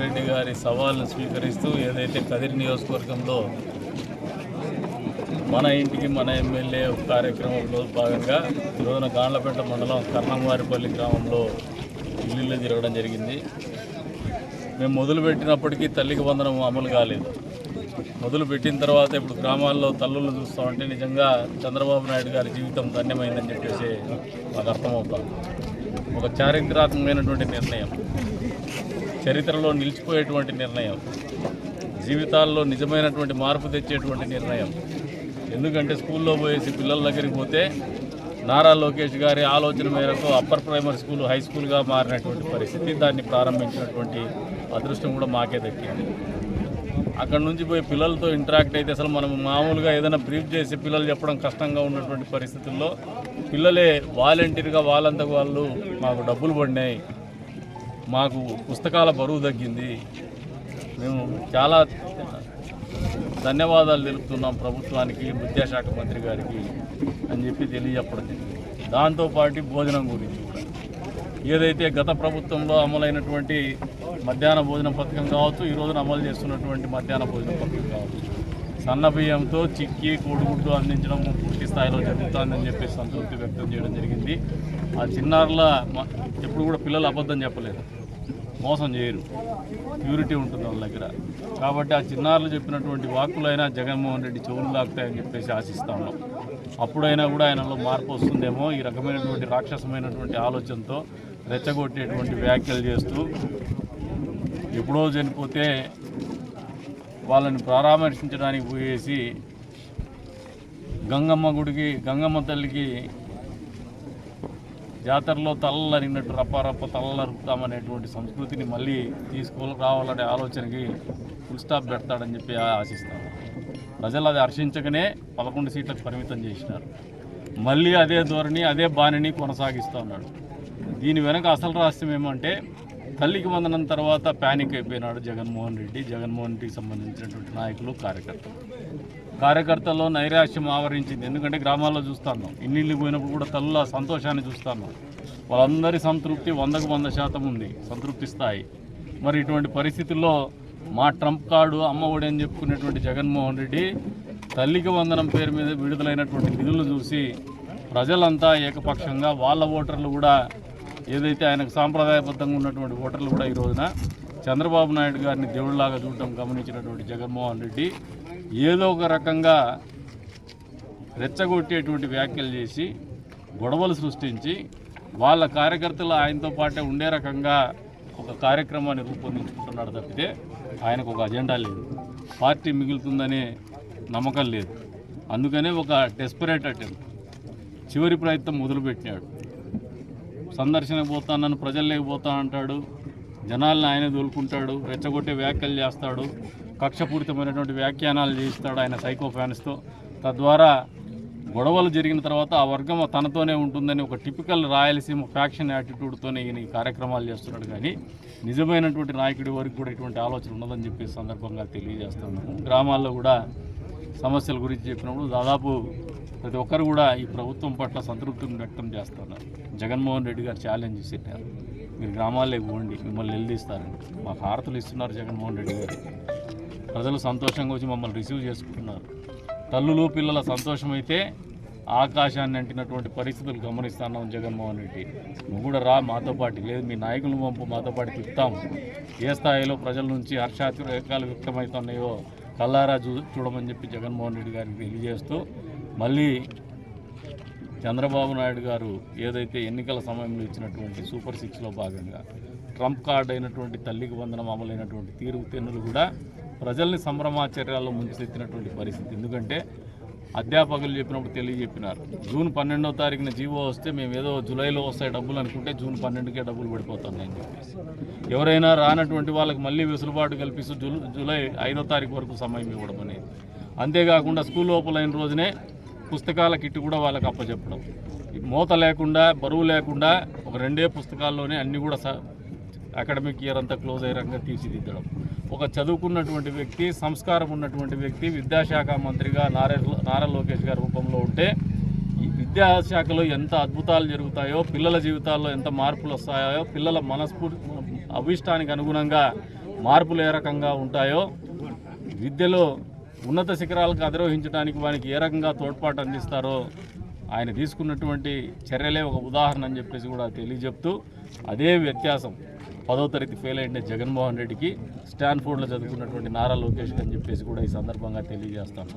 రెడ్డి గారి సవాల్ను స్వీకరిస్తూ ఏదైతే కదిరి నియోజకవర్గంలో మన ఇంటికి మన ఎమ్మెల్యే ఒక కార్యక్రమంలో భాగంగా ఈరోజున గాండ్లపేట మండలం కర్ణంవారిపల్లి గ్రామంలో ఇల్లు తిరగడం జరిగింది. మేము మొదలుపెట్టినప్పటికీ తల్లికి వందనం అమలు కాలేదు. మొదలు పెట్టిన తర్వాత ఇప్పుడు గ్రామాల్లో తల్లులు చూస్తామంటే నిజంగా చంద్రబాబు నాయుడు గారి జీవితం ధన్యమైందని చెప్పేసి మాకు అర్థమవుతాం ఒక చారిత్రాత్మకమైనటువంటి నిర్ణయం. చరిత్రలో నిలిచిపోయేటువంటి నిర్ణయం. జీవితాల్లో నిజమైనటువంటి మార్పు తెచ్చేటువంటి నిర్ణయం. ఎందుకంటే స్కూల్లో పోయేసి పిల్లల దగ్గరికి పోతే నారా లోకేష్ గారి ఆలోచన మేరకు అప్పర్ ప్రైమరీ స్కూల్ హై స్కూల్గా మారినటువంటి పరిస్థితి దాన్ని ప్రారంభించినటువంటి అదృష్టం కూడా మాకే దక్కింది. అక్కడ నుంచి పోయి పిల్లలతో ఇంటరాక్ట్ అయితే అసలు మనం మామూలుగా ఏదైనా బ్రీఫ్ చేసి పిల్లలు చెప్పడం కష్టంగా ఉన్నటువంటి పరిస్థితుల్లో పిల్లలే వాలంటీర్గా వాళ్ళంతకు వాళ్ళు మాకు డబ్బులు పడినాయి. మాకు పుస్తకాల బరువు తగ్గింది. మేము చాలా ధన్యవాదాలు తెలుపుతున్నాం ప్రభుత్వానికి విద్యాశాఖ మంత్రి గారికి అని చెప్పి తెలియజెప్పడం జరిగింది. దాంతోపాటు భోజనం గురించి కూడా. ఏదైతే గత ప్రభుత్వంలో అమలైనటువంటి మధ్యాహ్న భోజన పథకం కావచ్చు ఈరోజున అమలు చేస్తున్నటువంటి మధ్యాహ్న భోజన పథకం కావచ్చు సన్న బియ్యంతో చిక్కి కోడిగుడ్డు అందించడం పూర్తి స్థాయిలో జరుగుతుందని చెప్పి సంతృప్తి వ్యక్తం చేయడం జరిగింది. ఆ చిన్నారుల ఎప్పుడు కూడా పిల్లలు అబద్ధం చెప్పలేదు. మోసం చేయరు. ప్యూరిటీ ఉంటుంది వాళ్ళ దగ్గర. కాబట్టి ఆ చిన్నారులు చెప్పినటువంటి వాక్కులైనా జగన్మోహన్ రెడ్డి చెవులు లాగుతాయని చెప్పేసి ఆశిస్తా ఉన్నాం. అప్పుడైనా కూడా ఆయనలో మార్పు వస్తుందేమో ఈ రకమైనటువంటి రాక్షసమైనటువంటి ఆలోచనతో రెచ్చగొట్టేటువంటి వ్యాఖ్యలు చేస్తూ ఎప్పుడో చనిపోతే వాళ్ళని పరామర్శించడానికి పోయేసి గంగమ్మ గుడికి గంగమ్మ తల్లికి జాతరలో తలలు అరిగినట్టు రప్ప తలలు అరుపుతామనేటువంటి సంస్కృతిని మళ్ళీ తీసుకురావాలనే ఆలోచనకి ఫుల్ స్టాప్ పెడతాడని చెప్పి ఆశిస్తాను. ప్రజలు అది హర్షించకనే పదకొండు సీట్లకు పరిమితం చేసినారు. మళ్ళీ అదే ధోరణి అదే బాణిని కొనసాగిస్తూ ఉన్నాడు. దీని వెనక అసలు రహస్యం ఏమంటే తల్లికి వందనం తర్వాత ప్యానిక్ అయిపోయినాడు జగన్మోహన్ రెడ్డి. జగన్మోహన్ రెడ్డికి సంబంధించినటువంటి నాయకులు కార్యకర్తలు. కార్యకర్తల్లో నైరాశ్యం ఆవరించింది. ఎందుకంటే గ్రామాల్లో చూస్తాను ఇన్నిళ్ళు పోయినప్పుడు కూడా తల్లుల సంతోషాన్ని చూస్తాను వాళ్ళందరి సంతృప్తి వందకు వంద శాతం ఉంది. సంతృప్తి స్థాయి. మరి ఇటువంటి పరిస్థితుల్లో మా ట్రంప్ కార్డు అమ్మ ఒడి అని చెప్పుకునేటువంటి జగన్మోహన్ రెడ్డి తల్లికి వందనం పేరు మీద విడుదలైనటువంటి నిధులను చూసి ప్రజలంతా ఏకపక్షంగా వాళ్ళ ఓటర్లు కూడా ఏదైతే ఆయనకు సాంప్రదాయబద్ధంగా ఉన్నటువంటి ఓటర్లు కూడా ఈ రోజున చంద్రబాబు నాయుడు గారిని దేవుడిలాగా చూడటం గమనించినటువంటి జగన్మోహన్ రెడ్డి ఏదో ఒక రకంగా రెచ్చగొట్టేటువంటి వ్యాఖ్యలు చేసి గొడవలు సృష్టించి వాళ్ళ కార్యకర్తలు ఆయనతో పాటే ఉండే రకంగా ఒక కార్యక్రమాన్ని రూపొందించుకుంటున్నాడు తప్పితే ఆయనకు ఒక అజెండా లేదు. పార్టీ మిగులుతుందనే నమ్మకం లేదు. అందుకనే ఒక డెస్పరేట్ అటెంప్ట్ చివరి ప్రయత్నం మొదలుపెట్టినాడు. సందర్శనకు పోతానని ప్రజలు లేకపోతా అంటాడు. జనాలను ఆయన దోలుకుంటాడు రెచ్చగొట్టే వ్యాఖ్యలు చేస్తాడు కక్షపూరితమైనటువంటి వ్యాఖ్యానాలు చేయిస్తాడు ఆయన సైకో ఫ్యాన్స్తో. తద్వారా గొడవలు జరిగిన తర్వాత ఆ వర్గం తనతోనే ఉంటుందని ఒక టిపికల్ రాయలసీమ ఫ్యాక్షన్ యాటిట్యూడ్తోనే ఈయన ఈ కార్యక్రమాలు చేస్తున్నాడు. కానీ నిజమైనటువంటి నాయకుడి వరకు కూడా ఇటువంటి ఆలోచన ఉన్నదని చెప్పి సందర్భంగా తెలియజేస్తున్నాము గ్రామాల్లో కూడా సమస్యల గురించి చెప్పినప్పుడు దాదాపు ప్రతి ఒక్కరు కూడా ఈ ప్రభుత్వం పట్ల సంతృప్తిని వ్యక్తం చేస్తున్నారు. జగన్మోహన్ రెడ్డి గారు ఛాలెంజ్ చేసినారు మీరు గ్రామాల్లోకి పోండి మిమ్మల్ని నిలదీస్తారని. మాకు హారతలు ఇస్తున్నారు జగన్మోహన్ రెడ్డి గారు. ప్రజలు సంతోషంగా వచ్చి మమ్మల్ని రిసీవ్ చేసుకుంటున్నారు. తల్లులు పిల్లల సంతోషమైతే ఆకాశాన్ని అంటినటువంటి పరిస్థితులు గమనిస్తున్నాం జగన్మోహన్ రెడ్డి. నువ్వు కూడా రా మాతో పాటు. లేదు మీ నాయకులను పంపు మాతో పాటు తిప్పుతాం ఏ స్థాయిలో ప్రజల నుంచి హర్షాతిరేకాలు వ్యక్తమవుతున్నాయో కల్లారా చూ చూడమని చెప్పి జగన్మోహన్ రెడ్డి గారికి తెలియజేస్తూ మళ్ళీ చంద్రబాబు నాయుడు గారు ఏదైతే ఎన్నికల సమయంలో ఇచ్చినటువంటి సూపర్ సిక్స్లో భాగంగా ట్రంప్ కార్డ్ అయినటువంటి తల్లికి వందనం అమలైనటువంటి తీరు తెన్నులు కూడా ప్రజల్ని సంభ్రమాచర్యాల్లో ముంచెత్తినటువంటి పరిస్థితి. ఎందుకంటే అధ్యాపకులు చెప్పినప్పుడు తెలియజెప్పినారు జూన్ పన్నెండో తారీఖున జీవో వస్తే మేము ఏదో జూలైలో వస్తాయి డబ్బులు అనుకుంటే జూన్ పన్నెండుకే డబ్బులు పడిపోతుంది అని చెప్పేసి. ఎవరైనా రానటువంటి వాళ్ళకి మళ్ళీ వెసులుబాటు కల్పిస్తూ జూలై ఐదో తారీఖు వరకు సమయం ఇవ్వడం అనేది అంతేకాకుండా స్కూల్ ఓపెన్ అయిన రోజునే పుస్తకాల కిట్ కూడా వాళ్ళకి అప్పచెప్పడం. ఈ మూత లేకుండా బరువు లేకుండా ఒక రెండే పుస్తకాల్లోనే అన్నీ కూడా స అకాడమిక్ ఇయర్ అంతా క్లోజ్ అయ్యే రకంగా తీర్చిదిద్దడం. ఒక చదువుకున్నటువంటి వ్యక్తి సంస్కారం ఉన్నటువంటి వ్యక్తి విద్యాశాఖ మంత్రిగా నారా నారా లోకేష్ గారి రూపంలో ఉంటే ఈ విద్యాశాఖలో ఎంత అద్భుతాలు జరుగుతాయో పిల్లల జీవితాల్లో ఎంత మార్పులు వస్తాయో పిల్లల మనస్ఫూర్తి అభిష్టానికి అనుగుణంగా మార్పులు ఏ రకంగా ఉంటాయో విద్యలో ఉన్నత శిఖరాలకు అధిరోహించడానికి వానికి ఏ రకంగా తోడ్పాటు అందిస్తారో ఆయన తీసుకున్నటువంటి చర్యలే ఒక ఉదాహరణ అని చెప్పేసి కూడా తెలియజెప్తూ అదే వ్యత్యాసం పదో తరగతి ఫెయిల్ అయిన జగన్మోహన్ రెడ్డికి స్టాన్ఫోర్డ్లో చదువుకున్నటువంటి నారా లోకేష్ అని చెప్పేసి కూడా ఈ సందర్భంగా తెలియజేస్తాను.